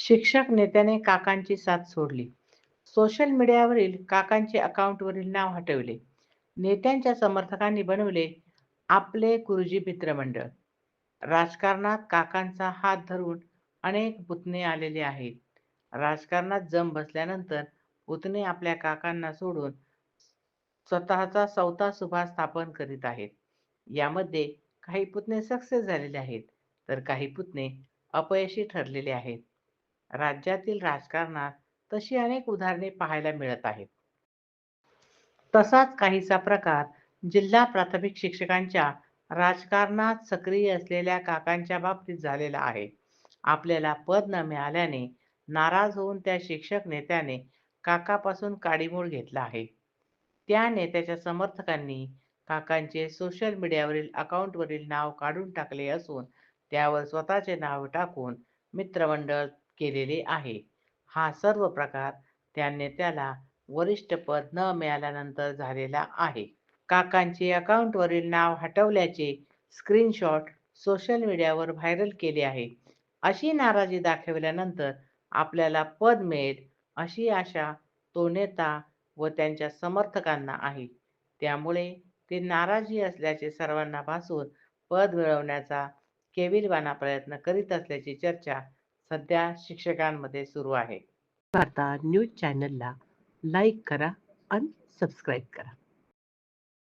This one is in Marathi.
शिक्षक नेत्याने काकांची साथ सोडली. सोशल मीडियावरील काकांचे अकाउंटवरील नाव हटवले. नेत्यांच्या समर्थकांनी बनवले आपले गुरुजी मित्रमंडळ. राजकारणात काकांचा हात धरून अनेक पुतणे आलेले आहेत. राजकारणात जम बसल्यानंतर पुतणे आपल्या काकांना सोडून स्वतःचा सौता सुभा स्थापन करीत आहेत. यामध्ये काही पुतणे सक्सेस झालेले आहेत, तर काही पुतणे अपयशी ठरलेले आहेत. राज्यातील राजकारणात तशी अनेक उदाहरणे पाहायला मिळत आहेत. तसाच काहीसा प्रकार जिल्हा प्राथमिक शिक्षकांच्या राजकारणात सक्रिय असलेल्या काकांच्या बाबतीत झालेला आहे. आपल्याला पद न मिळाल्याने नाराज होऊन त्या शिक्षक नेत्याने काकापासून काडीमोड घेतला आहे. त्या नेत्याच्या समर्थकांनी काकांचे सोशल मीडियावरील अकाउंटवरील नाव काढून टाकले असून त्यावर स्वतःचे नाव टाकून मित्रमंडळ केलेले आहे. हा सर्व प्रकार त्यांनी त्याला वरिष्ठ पद न मिळाल्यानंतर झालेला आहे. काकांचे अकाउंटवरील नाव हटवल्याचे स्क्रीनशॉट सोशल मीडियावर व्हायरल केले आहे. अशी नाराजी दाखवल्यानंतर आपल्याला पद मिळेल अशी आशा तो नेता व त्यांच्या समर्थकांना आहे. त्यामुळे ते नाराजी असल्याचे सर्वांना भासून पद मिळवण्याचा केविलवाना प्रयत्न करीत असल्याची चर्चा सध्या शिक्षकांमध्ये सुरू आहे. आता न्यूज चॅनलला लाईक करा आणि सबस्क्राईब करा.